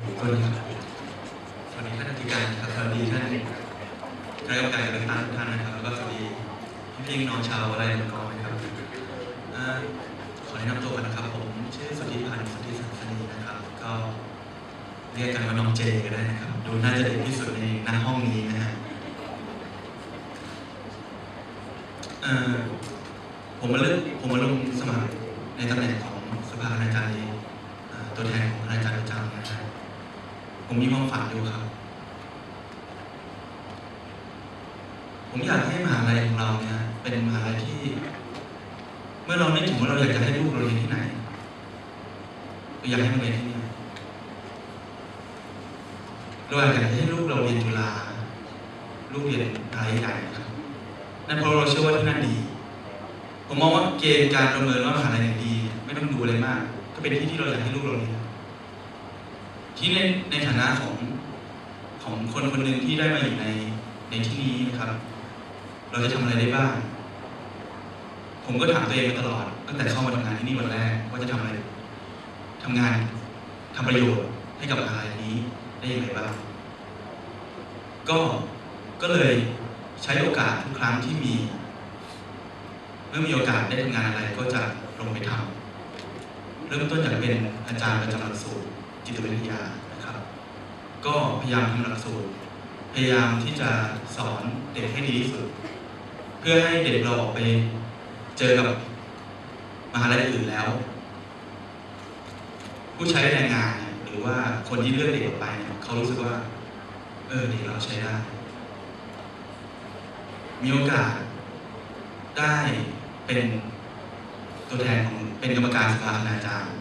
สวัสดีครับสวัสดีท่านอธิการครับสวัสดีท่านคณะกรรมการการเลือกตั้งทุกท่านนะครับแล้วก็สวัสดีพี่ๆน้องชาวอะไรมังกรนะครับอ่อขอแนะนำตัวกันนะครับ ผมชื่อสุทธิพันธ์สุทธิสังสนีนะครับ ก็เรียกกันว่าน้องเจก็ได้นะครับ ดูน่าจะเด็กที่สุดในหน้าห้องนี้นะฮะเอ่อผมมาเลือกผมมาลงสมัครในตำแหน่งของสภาคณาจารย์ตัวแทนของ ผมมีความฝันอยู่ครับ ผมอยากให้มหาลัยของเราเนี่ย เป็นมหาลัยที่ เมื่อเรานึกถึงว่าเราอยากจะให้ลูกเราเรียนที่ไหนเราอยากให้มันเรียนที่นี่เราอยากจะให้ลูกเราเรียนจุฬาลูกเรียนอะไรใหญ่ครับนั่นเพราะเราเชื่อว่าที่นั่นดี ผมมองว่าเกณฑ์การประเมินว่ามหาลัยไหนดี ไม่ต้องดูอะไรมาก ก็เป็นที่ที่เราอยากให้ลูกเราเรียน ที่ในในฐานะของของคนคนหนึ่งที่ได้มาอยู่ในในที่นี้นะครับ เราจะทำอะไรได้บ้าง ผมก็ถามตัวเองมาตลอด ตั้งแต่เข้ามาทำงานที่นี่วันแรกว่าจะทำอะไรทำงานทำประโยชน์ให้กับมหาลัยนี้ได้อย่างไรบ้าง ก็ก็เลยใช้โอกาสทุกครั้งที่มี เมื่อมีโอกาสได้ทำงานอะไรก็จะลงไปทำเริ่มต้นจากเป็นอาจารย์ประจำหลักสูตร จิตวิทยานะครับ ก็พยายามทำหลักสูตรพยายามที่จะสอนเด็กให้ดีที่สุด เพื่อให้เด็กเราออกไปเจอกับมหาลัยอื่นแล้ว ผู้ใช้แรงงานเนี่ยหรือว่าคนที่เลือกเด็กออกไปเนี่ยเขารู้สึกว่า เออเด็กเราใช้ได้ มีโอกาสได้เป็นตัวแทนของเป็นกรรมการสภาคณาจารย์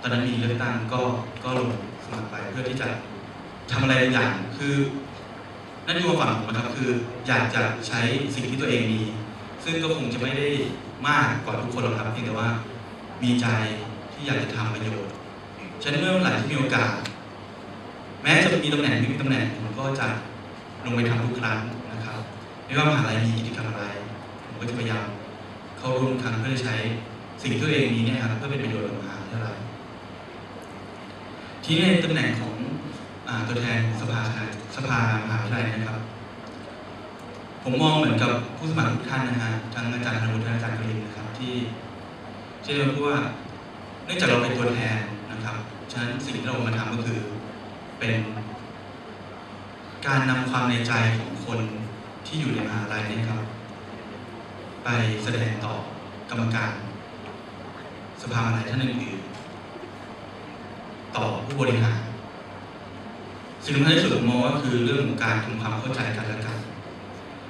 ตอนนั้นมีเลือกตั้งก็ก็ลงสมัครไปเพื่อที่จะทำอะไรบางอย่างคือนั่นคือความฝันผมนะครับคืออยากจะใช้สิ่งที่ตัวเองมี ซึ่งก็คงจะไม่ได้มากกว่าทุกคนหรอกครับเพียงแต่ว่ามีใจที่อยากจะทำประโยชน์ฉะนั้นเมื่อไหร่ที่มีโอกาส แม้จะมีตำแหน่งไม่มีตำแหน่งผมก็จะลงไปทำทุกครั้งนะครับไม่ว่ามหาลัยมีกิจกรรมอะไรผมก็จะพยายามเข้าร่วมทำเพื่อใช้สิ่งที่ตัวเองมีเนี่ยครับเพื่อเป็นประโยชน์กับมหาวิทยาลัย ที่ในตำแหน่งของอตัวแทนสภาสภามหาวิทยาลัยนะครับ ผมมองเหมือนกับผู้สมัครทุกท่านนะฮะทั้งอาจารย์ธนวุฒิอาจารย์กรินนะครับที่ที่เราพูดว่าเนื่องจากเราเป็นตัวแทนนะครับฉะนั้นสิ่งที่เรามาทำก็คือเป็นการนำความในใจของคนที่อยู่ในมหาลัยนี่ครับ ไปแสดงต่อกรรมการ สภามหาลัยท่านอื่น ต่อผู้บริหารสิ่งสำคัญที่สุดผมมองว่าคือเรื่องของการทำความเข้าใจกันและกัน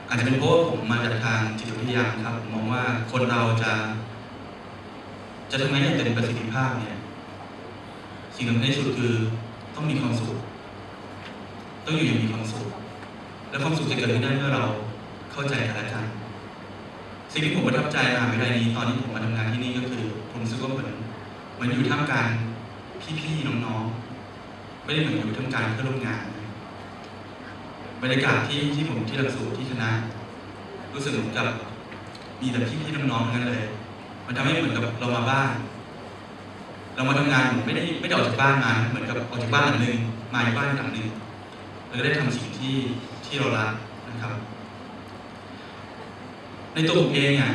อาจจะเป็นเพราะว่าผมมาจากทางจิตวิทยาครับมองว่าคนเราจะ จะทำไงให้เต็มประสิทธิภาพเนี่ยสิ่งสำคัญที่สุดคือต้องมีความสุขต้องอยู่อย่างมีความสุขและความสุขจะเกิดขึ้นได้เมื่อเราเข้าใจกันและกันสิ่งที่ผมประทับใจมหาวิทยาลัยนี้ตอนที่ผมมาทำงานที่นี่ก็คือ ผมรู้สึกว่าเหมือนเหมือนอยู่ท่ามกลาง พี่ๆน้องๆ ไม่ได้เหมือนอยู่ท่ากางเพื่อร่วมงาน บรรยากาศที่ที่ผมที่หลักสูตรที่คณะรู้สึกเหมือนกับมีแต่พี่ๆน้องๆทั้งนั้นเลย มันทำให้เหมือนกับเรามาบ้าน เรามาทำงานไม่ได้ไม่ได้ออกจากบ้านมาเหมือนกับออกจากบ้านหลังหนึ่งมาอีกบ้านหลังหนึ่งเราได้ทำสิ่งที่ที่เรารักนะครับ ในตัวผมเองอะ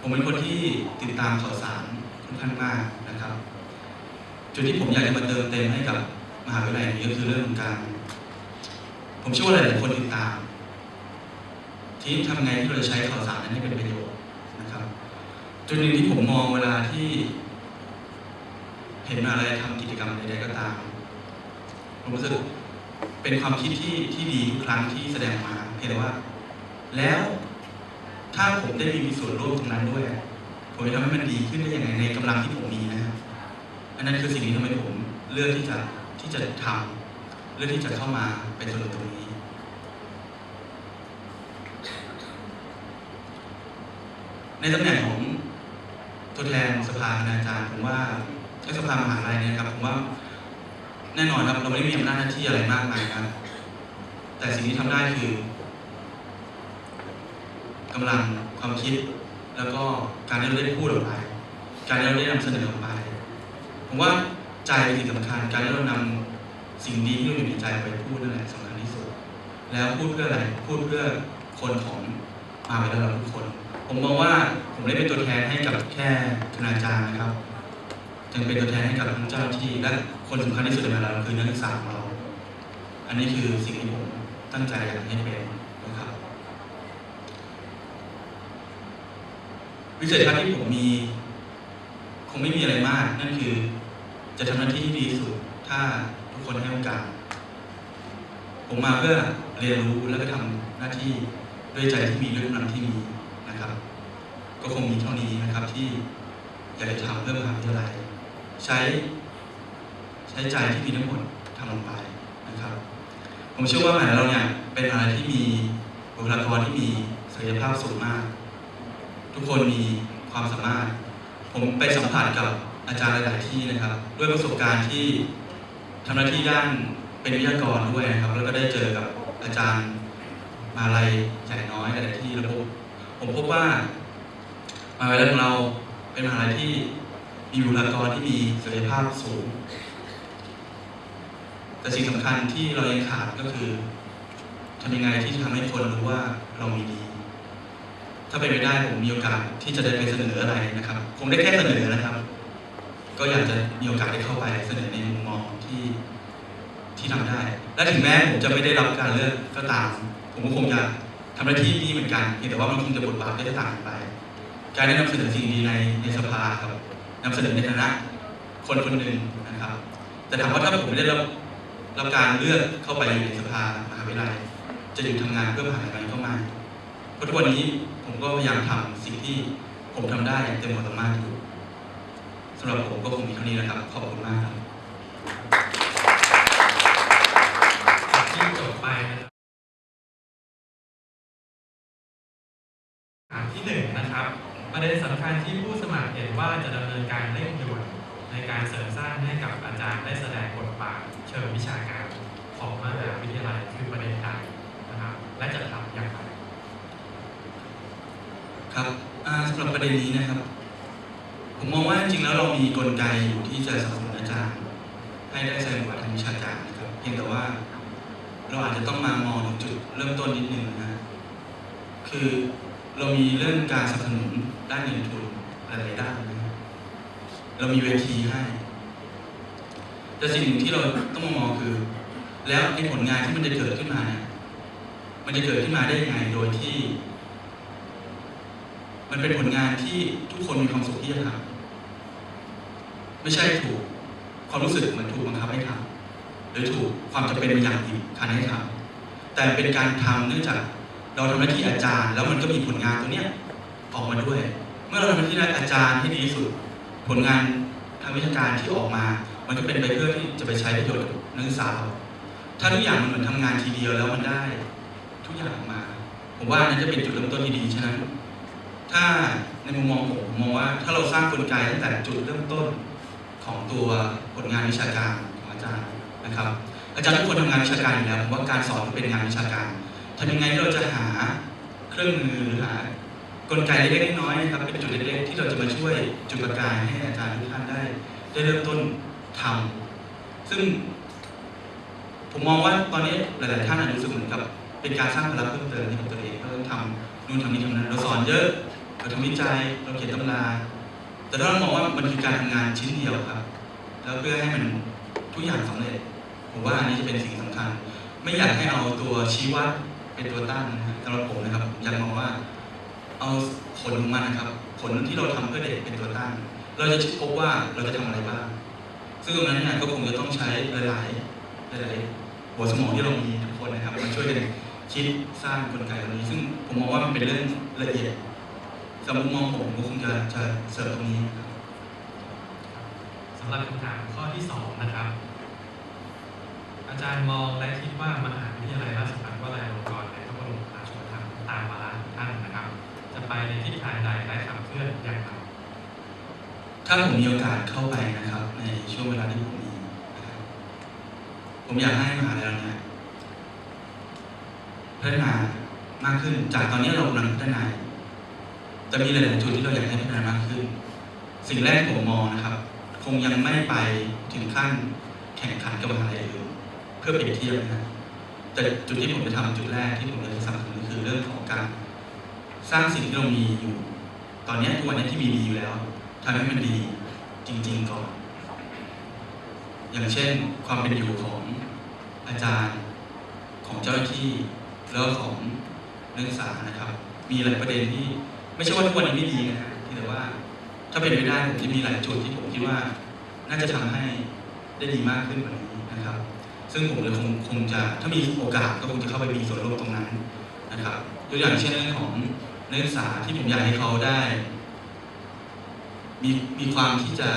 ผมเป็นคนที่ติดตามข่าวสาร ข้างมากนะครับ จุดที่ผมอยากจะมาเติมเต็มให้กับมหาวิทยาลัยนี้ก็คือเรื่องของการ ผมเชื่อว่าหลายๆคนติดตาม ที่ทำไงที่เราจะใช้ข่าวสารนั้นให้เป็นประโยชน์นะครับ จุดหนึ่งที่ผมมองเวลาที่ เห็นอะไรทำกิจกรรมใดๆก็ตาม ผมรู้สึกเป็นความคิดที่ที่ดีทุกครั้งที่แสดงมาเพียงแต่ว่า แล้วถ้าผมได้มีส่วนร่วมตรงนั้นด้วย ผมจะทำให้มันดีขึ้นได้ยังไงในกำลังที่ผมมีนะครับอันนั้นคือสิ่งที่ทำให้ผมเลือกที่จะที่จะทำเลือกที่จะเข้ามาเป็นส่วนหนึ่งตรงนี้ ในตำแหน่งของตัวแทนสภาคณาจารย์ผมว่าไอ้สภามหาลัยเนี่ยครับผมว่าแน่นอนครับเราไม่ได้มีอำนาจหน้าที่อะไรมากมายครับ แต่สิ่งที่ทำได้คือกำลังความคิด แล้วก็การที่เราได้พูดออกไป การที่เราได้นำเสนอออกไป ผมว่าใจเป็นสิ่งสำคัญ การที่เรานำสิ่งดีที่เราอยู่ในใจไปพูดนั่นแหละสำคัญที่สุด แล้วพูดเพื่ออะไร พูดเพื่อคนของมาวิทยาเราทุกคน ผมมองว่าผมได้เป็นตัวแทนให้กับแค่คณาจารย์นะครับยังเป็นตัวแทนให้กับทั้งเจ้าหน้าที่และคนสำคัญที่สุดในเวลาเราคือนักศึกษาของเรา อันนี้คือสิ่งที่ผมตั้งใจอยากให้เป็นนะครับ วิสัยทัศน์ที่ผมมี คงไม่มีอะไรมาก นั่นคือ จะทำหน้าที่ที่ดีที่สุด ถ้าทุกคนให้โอกาส ผมมาเพื่อเรียนรู้แล้วก็ทำหน้าที่ด้วยใจที่มีด้วยกำลังที่มีนะครับ ก็คงมีเท่านี้นะครับที่อยากจะทำเพื่อมหาวิทยาลัยใช้ ใช้ใจที่มีทั้งหมดทำลงไปนะครับ ผมเชื่อว่ามหาวิทยาลัยเราเนี่ยเป็นมหาลัยที่มีบุคลากรที่มีศักยภาพสูงมาก ทุกคนมีความสามารถ ผมไปสัมผัสกับอาจารย์หลายๆที่นะครับ ด้วยประสบการณ์ที่ทำหน้าที่ด้านเป็นวิทยากรด้วยนะครับ แล้วก็ได้เจอกับอาจารย์มาลัยใหญ่น้อยหลายๆที่แล้วผมผมพบว่ามาวิทยาลัยของเราเป็นมหาลัยที่มีบุคลากรที่มีศักยภาพสูง แต่สิ่งสำคัญที่เรายังขาดก็คือทำยังไงที่จะทำให้คนรู้ว่าเรามีดี ถ้าเป็นไปได้ผมมีโอกาสที่จะได้ไปเสนออะไรนะครับ คงได้แค่เสนอนะครับ ก็อยากจะมีโอกาสได้เข้าไปเสนอในมุมมองที่ที่ทำได้ และถึงแม้ผมจะไม่ได้รับการเลือกก็ตาม ผมก็คงจะทำหน้าที่นี้เหมือนกันเพียงแต่ว่ามันคงจะบทบาทได้ต่างไป การได้นำเสนอสิ่งดีในในสภาครับนำเสนอในฐานะคนคนหนึ่งนะครับ แต่ถามว่าถ้าผมไม่ได้รับรับการเลือกเข้าไปอยู่ในสภามหาวิทยาลัยจะหยุดทำงานเพื่อมหาวิทยาลัยก็ไม่เพราะทุกวันนี้ ผมก็พยายามทำสิ่งที่ผมทำได้อย่างเต็มความสามารถอยู่สำหรับผมก็คงมีเท่านี้นะครับ ขอบคุณมากครับที่จบไปนะครับถที่หนึ่งนะครับ ประเด็นสำคัญที่ผู้สมัครเห็นว่าจะดำเนินการเร่งด่วนในการเสริมสร้างให้กับอาจารย์ได้แสดงบทบาทเชิงวิชาการของมหาวิทยาลัยคือประเด็นใดนะครับ และจะทำอย่างไร ครับสำหรับประเด็นนี้นะครับ ผมมองว่าจริงๆแล้วเรามีกลไกอยู่ที่จะสนับสนุนอาจารย์ ให้ได้แสดงบทบาทางวิชาการนะครับเพียงแต่ว่าเราอาจจะต้องมามองถึงจุดเริ่มต้นนิดนึงนะฮะคือเรามีเรื่องการสนับสนุนด้านเงินทุนหลายๆด้านนะครับเรามีเวทีให้ แต่สิ่งหนึ่งที่เราต้องมามองคือ แล้วไอ้ผลงานที่มันจะเกิดขึ้นมาเนี่ยมันจะเกิดขึ้นมาได้ยังไงโดยที่ มันเป็นผลงานที่ทุกคนมีความสุขที่จะทำไม่ใช่ถูกความรู้สึกเหมือนถูกบังคับให้ทำหรือถูกความจำเป็นบางอย่างบีบคั้นให้ทำแต่เป็นการทำเนื่องจากเราทำหน้าที่อาจารย์ แล้วมันก็มีผลงานตัวเนี้ยออกมาด้วย เมื่อเราทำหน้าที่อาจารย์ให้ดีที่สุด ผลงานทางวิชาการที่ออกมา มันก็เป็นไปเพื่อที่จะไปใช้ประโยชน์นักศึกษาเราถ้าทุกอย่างมันเหมือนทำงานทีเดียวแล้วมันได้ ทุกอย่างออกมา ผมว่านนั้นจะเป็นจุดเริ่มต้นที่ดีฉะนั้น ถ้าในมุมมองผมมองว่าถ้าเราสร้างกลไกตั้งแต่จุดเริ่มต้นของตัวผลงานวิชาการของอาจารย์นะครับ อาจารย์ทุกคนทำงานวิชาการอยู่แล้วผมว่าการสอนเป็นงานวิชาการทำยังไงเราจะหาเครื่องมือหรือหากลไกเล็กๆน้อยๆนะครับเป็นจุดเล็กๆที่เราจะมาช่วยจุดประกายให้อาจารย์ทุกท่านได้ ได้เริ่มต้นทำซึ่งผมมองว่าตอนนี้หลายๆท่านอาจจะรู้สึกเหมือนกับ เป็นการสร้างพลังเพิ่มเติมให้กับตัวเองเราต้องทำนู่นทำนี่ทำนั้นเราสอนเยอะ เราทำวิจัยเราเขียนตำราแต่ถ้าเรามองว่ามันคือการทำงานชิ้นเดียวครับ แล้วเพื่อให้มันทุกอย่างสำเร็จผมว่าอันนี้จะเป็นสิ่งสำคัญ ไม่อยากให้เอาตัวชี้วัดเป็นตัวตั้งนะครับสำหรับผมนะครับอยากมองว่า เอาผลของมันนะครับ ผลที่เราทำเพื่อเด็กเป็นตัวตั้ง เราจะพบว่าเราจะทำอะไรบ้างซึ่งตรงนั้นเนี่ยก็คงจะต้องใช้หลายๆหลายๆหัวสมองที่เรามีทุกคนนะครับมาช่วยกันคิดสร้างกลไกตรงนี้ ซึ่งผมมองว่ามันเป็นเรื่องละเอียด สำหรับมุมมองผมก็คงจะจะเสริมตรงนี้ครับสำหรับคำถามข้อที่สองนะครับ อาจารย์มองและคิดว่ามหาวิทยาลัยราชภัฏวลัยอลงกรณ์ในพระบรมราชูปถัมภ์ตามวาระของท่านนะครับ จะไปในทิศทางใดและขับเคลื่อนอย่างไรถ้าผมมีโอกาสเข้าไปนะครับ ในช่วงเวลาที่ผมมีนะครับผมอยากให้มหาลัยเราเนี่ยพัฒนามากขึ้นจากตอนนี้เรากำลังพัฒนา จะมีหลายๆจุดที่เราอยากให้พัฒนามากขึ้น สิ่งแรกผมมองนะครับ คงยังไม่ไปถึงขั้นแข่งขันกับมหาลัยอื่นเพื่อเปรียบเทียบนะแต่จุดที่ผมจะทำจุดแรกที่ผมจะสนับสนุนคือเรื่องของการสร้างสิ่งที่เรามีอยู่ ตอนนี้ทุกวันนี้ที่มีดีอยู่แล้วทำให้มันดีจริง ๆ ก่อน อย่างเช่นความเป็นอยู่ของอาจารย์ของเจ้าหน้าที่แล้วของนักศึกษานะครับ มีหลายประเด็นที่ ไม่ใช่ว่าทุกวันนี้ไม่ดีนะฮะแต่ว่า ถ้าเป็นไปได้ผมจะมีหลายจุดที่ผมคิดว่า น่าจะทำให้ได้ดีมากขึ้นกว่านี้นะครับ ซึ่งผมเลยคงคงจะถ้ามีโอกาสก็คงจะเข้าไปมีส่วนร่วมตรงนั้นนะครับตัวอย่างเช่นเรื่องของนักศึกษาที่ผมอยากให้เขาได้ มีมีความที่จะ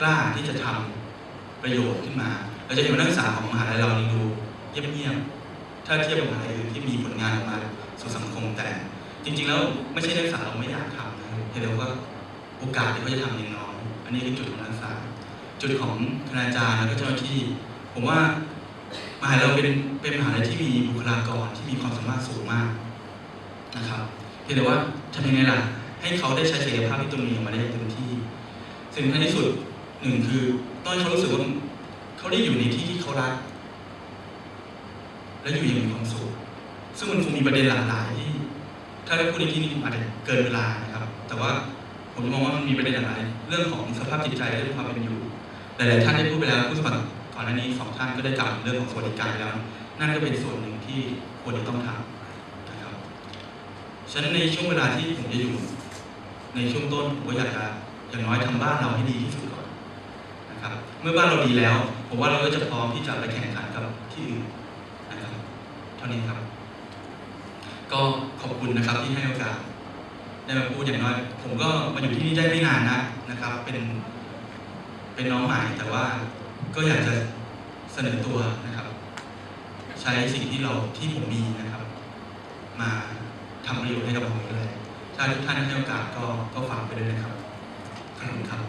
กล้าที่จะทำประโยชน์ขึ้นมาเราจะเห็นว่านักศึกษาของมหาลัยเรานี่ดูเงียบๆถ้าเทียบกับมหาลัยอื่นที่มีผลงานออกมาสู่สังคมแต่ จริงๆแล้วไม่ใช่นักศึกษาเราไม่อยากทำนะครับเพียงแต่ว่าโอกาสที่เขาจะทำยังน้อยอันนี้คือจุดของนักศึกษา จุดของคณาจารย์แล้วก็เจ้าหน้าที่ ผมว่ามหาลัยเราเป็นเป็นมหาลัยที่มีบุคลากรที่มีความสามารถสูงมากนะครับเพียงแต่ว่าทำยังไงล่ะ ให้เขาได้ใช้ศักยภาพที่ตรงนี้ออกมาได้อย่างเต็มที่ สิ่งสำคัญที่สุดหนึ่งคือต้องให้เขารู้สึกว่าเขาได้อยู่ในที่ที่เขารัก และอยู่อย่างมีความสุขซึ่งมันคงมีประเด็นหลากหลาย ถ้าได้พูดในที่นี้อาจจะเกินเวลานะครับ แต่ว่าผมมองว่ามันมีประเด็นหลากหลายเรื่องของสภาพจิตใจเรื่องความเป็นอยู่ หลาย ๆ ท่านได้พูดไปแล้วผู้สมัครก่อนหน้านี้สองท่านก็ได้กล่าวเรื่องของสวัสดิการแล้ว นั่นก็เป็นส่วนหนึ่งที่ควรจะต้องทำนะครับฉะนั้นในช่วงเวลาที่ผมจะอยู่ ในช่วงต้นผมก็อยากจะอย่างน้อยทำบ้านเราให้ดีที่สุดก่อนนะครับ เมื่อบ้านเราดีแล้ว ผมว่าเราก็จะพร้อมที่จะไปแข่งขันกับที่อื่นนะครับ เท่านี้ครับ ก็ขอบคุณนะครับที่ให้โอกาสได้มาพูดอย่างน้อย ผมก็มาอยู่ที่นี่ได้ไม่นานนะนะครับ เป็นเป็นน้องใหม่แต่ว่าก็อยากจะเสนอตัวนะครับ ใช้สิ่งที่เราที่ผมมีนะครับ มาทำประโยชน์ให้กับผมเลยถ้าทุกท่านให้โอกาสก็ก็ฝากไปด้วยนะครับขอบคุณครับ